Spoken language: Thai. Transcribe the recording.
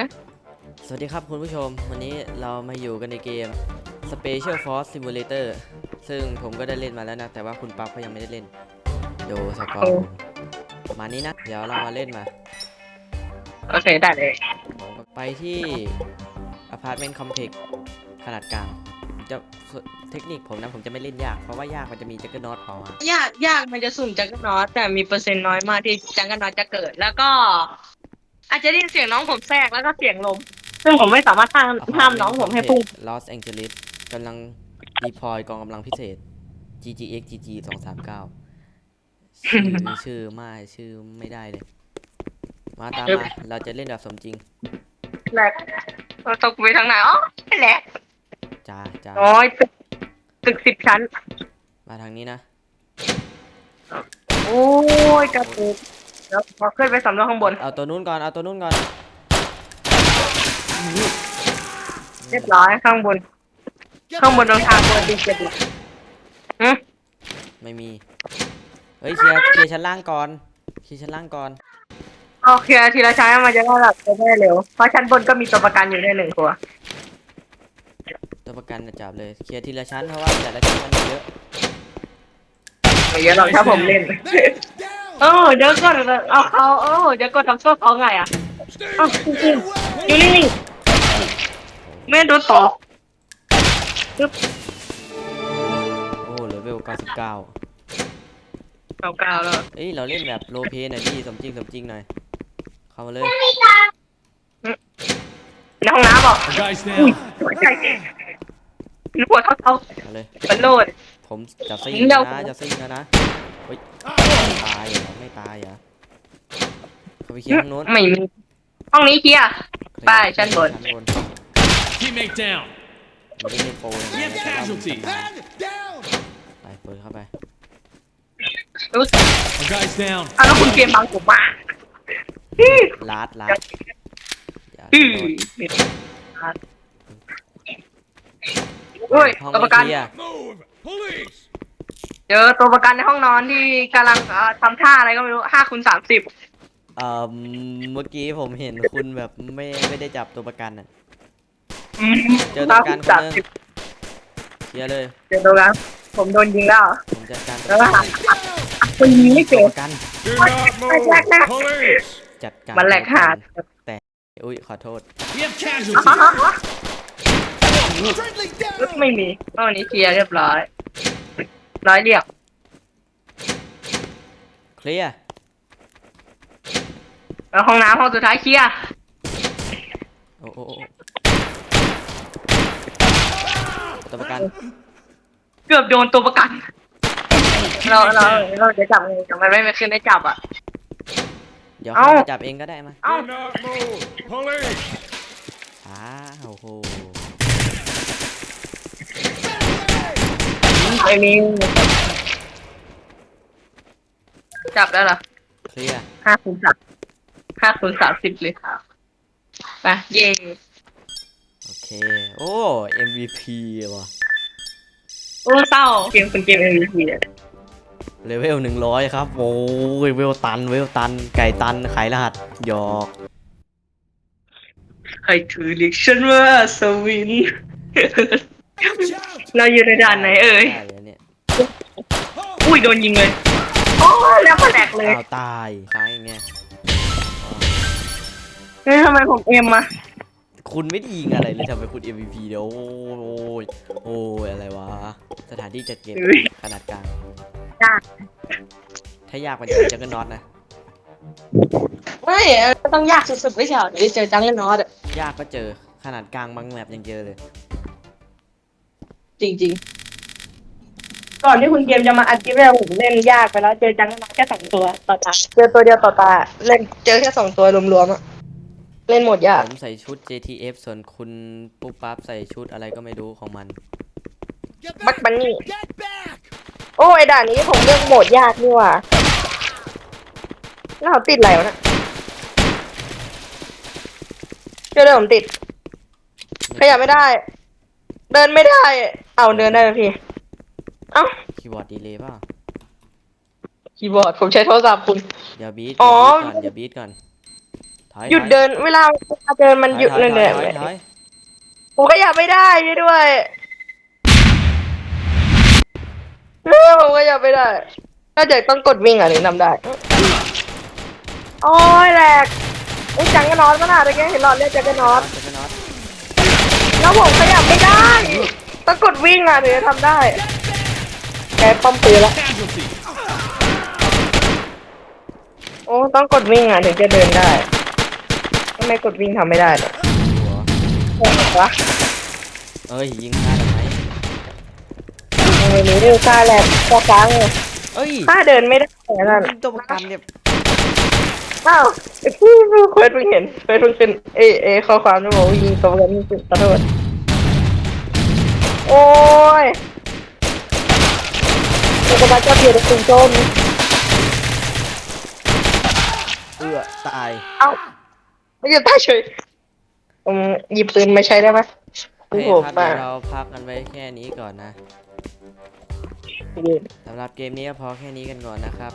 นะ สวัสดีครับคุณผู้ชม วันนี้เรามาอยู่กันในเกม Special Force Simulator ซึ่งผมก็ได้เล่นมาแล้วนะ แต่ว่าคุณปั๊บเขายังไม่ได้เล่นดูสกอร์ผมมานี้นะ เดี๋ยวเรามาเล่นมา โอเค ได้เลยผมก็ไปที่อพาร์ตเมนต์คอมเพล็กซ์ขนาดกลาง จะเทคนิคผมนะ ผมจะไม่เล่นยาก เพราะว่ายากมันจะมีจักรนอตพอมายากยากมันจะสุ่มจักรนอตแต่มีเปอร์เซ็นต์น้อยมากที่จักรนอตจะเกิด แล้วก็ อาจจะได้ยินเสียงน้องผมแทรกแล้วก็เสียงลม ซึ่งผมไม่สามารถห้ามห้ามน้องผมให้พุ่งลอสแองเจลิสกำลังดีพอยกองกำลังพิเศษ GGX GG 239ชื่อชื่อไม่ชื่อไม่ได้เลย มาตามมา เราจะเล่นแบบสมจริงแหลกเราตกไปทางไหนอ๋อแหลกจ้าจ้าโอ้ยตึกตึกสิบชั้น มาทางนี้นะ โอ้ยกระตุก แล้วพอขึ้นไปสำรวจข้างบน เอาตัวนู้นก่อนเอาตัวนู้นก่อนเรียบร้อยข้างบน ข้างบนตรงทางบนดีเจ็ดอืมไม่มีเฮ้ยเคลียร์เคลียร์ชั้นล่างก่อนเคลียร์ชั้นล่างก่อนโอเคทีละชั้นมันจะได้แบบจะได้เร็ว เพราะชั้นบนก็มีตัวประกันอยู่ในหนึ่งตัว ตัวประกันน่ะจับเลยเคลียร์ทีละชั้นเพราะว่าแต่ละชั้นมันมีเยอะไม่เยอะหรอกถ้าผมเล่น เออเดี๋ยวก่อนเอาเขาเออเดี๋ยวก่อนทำโทษเขาไงอะเอ้าจริงๆอยู่นิ่งๆไม่โดนตอกโอ้เลเวล99เก่าๆแล้ว เอ้ยเราเล่นแบบโรลเพลย์หน่อยพี่สมจริงสมจริงหน่อยเข้ามาเลยในห้องน้ำบอก Guys อุ้ย down. หัวใจนึกว่าเขาเขาเอาเลยมันโลดผมจะซิ่งเดี๋ยวนะจะซิ่งแล้วนะเฮ้ยตายเหรอไม่ตาย เหรอเขาไปเคลียร์ทางโน้นไม่มีห้องนี้เคลียร์ ไปชั้นบน ชั้นบน Teammate down. ไม่ได้เล่นโปรเลย We have นะแต่ว่ามัน casualties. ไปเปิดเข้าไป รู้สึก Our guys down. เอาแล้วคุณเกมบังผมมาลาดลาดอย่าอือโดนโอ้ยห้องตัวปไม่ระกันเคลียร์ Move. Police. เจอตัวประกันในห้องนอนที่กำลังเอ่อทำท่าอะไรก็ไม่รู้ห้าคูณสามสิบเอ่อเมื่อกี้ผมเห็นคุณแบบไม่ไม่ได้จับตัวประกันอะ เจอตัวประกันคนหนึงเคลียร์เลย เจอตัวประกันผมโดนยิงแล้วผมจัดการตัวแล้วประก็กันหาคนยิงไม่เจตัวอประกัน Do not move. Police. จัดการมันแหลกหาดตัวประกันแต่อุ้ยขอโทษ We have อะ casualties. ฮะฮะฮะไม่มีห้องนี้เคลียร์เรียบร้อย ร้อยเรียบเคลียร์แล้วห้องน้ำห้องสุดท้ายเคลียร์โอ้โอ้โอ้ตัวประกันเกือบโดนตัวประกัน เราเราเราจะจับไงแต่มันไม่ไม่ขึ้นได้จับอะ เดี๋ยวเอ้า เขามาจับเองก็ได้มาเอ้า Do not move. Police. อ้าวโอ้โห ไม่มีจับแล้วเหรอเคลียร์ห้าคูณสามห้าคูณสามสิบเลยครับไปเย่โอเค โอ้ MVP ว่ะโอ้เศร้าเกมเป็นเกม MVP เลยเลเวลหนึ่งร้อยครับ โอ้ยเวลตัน เวลตัน ไก่ตันขายรหัสหยอกใครถือเรียกฉันว่าสวิน เราอยู่ในด่านไหนเอ่ย ได้แล้วเนี่ย อุ้ยโดนยิงเลย โอ้ยแล้วแผลกเลยอ้าวตายค้างอย่างเงี้ยอ๋อเฮ้ยทำไมผมเอ็มอะคุณไม่ได้ยิงอะไรเลยทำไมคุณ MVP เดี๋ยวโอ้ยโอ้ยอะไรวะ สถานที่จัดเก็บเฮ้ยขนาดกลางยากถ้ายากมันจะเป็นจักรน็อตนะ ไม่ต้องยากสุดๆไม่ใช่เหรอเดี๋ยวเจอจังเล่นนอตอะยากก็เจอขนาดกลางบางแมปยังเจอเลย จริง ๆ ก่อนที่คุณเกมจะมาอัดคลิปเนี่ยผมเล่นยากไปแล้ว เจอจังเล่นนอตแค่สองตัวต่อตาเจอตัวเดียวต่อตา เล่นเจอแค่สองตัวรวมๆอะเล่นหมดยากผมใส่ชุด JTF ส่วนคุณปุ๊บปั๊บใส่ชุดอะไรก็ไม่รู้ของมัน บักบันนี่โอ้ยด่านนี้ผมเลือกโหมดยากนี่หว่าแล้วเขาติดอะไรวะเนะเชื่อเลยผมติดขยับไม่ได้ เดินไม่ได้ เอาเดินได้ไหมพี่เอ้าคีย์บอร์ดดีเลยเปล่าคีย์บอร์ดผมใช้โทรศัพท์คุณเดี๋ยวบีทอ๋อเดี๋ยวบีทก่อนเดี๋ยวบีทก่อนถถอยหยุดถอเดินเวลาเวลาเดินมันหยุดถอเลยถเนี่ยถอยถอยผมก็อยากไม่ได้ด้วยเออผมก็อยากไม่ได้ถ้าเกิดต้องกดวิ่งอะถึงทำได้โอ้ยแหลกไอ้ยจังก็นอนก็น่าตะกี้เห็นหลอดเลือดจังก็นอน จะไปนอนแล้วผมขยับไม่ได้ ต้องกดวิ่งอะถึงจะทำได้ แกป้อมปืนละ Casualty. โอ้ ต้องกดวิ่งอะ ถึงจะเดินได้ทำไมกดวิ่งทำไม่ได้เนี่ยหัวโอ้โหวะเอ้ยยิงได้ทำไมเออหนูดูค่าแหลกค่ากลางเลยเอ้ยค่าเดินไม่ได้เหมือนนั่นยิงตัวประกันเนี่ยอ้าวไอ้พี่เควสเพิ่งเห็นเควสเพิ่งขึ้นเอยเอยข้อความที่บอกว่ายิงตัวกันนี่คือขอโทษโอ้ย มันกำลังจะเปลี่ยนเป็นคุณโจมเอื้อตาย เอ้าไม่หยุดตายเฉยผมหยิบปืนมาใช้ได้ไหมโอเคโอ้โหครับมาเดี๋ยวเราพักกันไว้แค่นี้ก่อนนะยืนสำหรับเกมนี้ก็พอแค่นี้กันก่อนนะครับ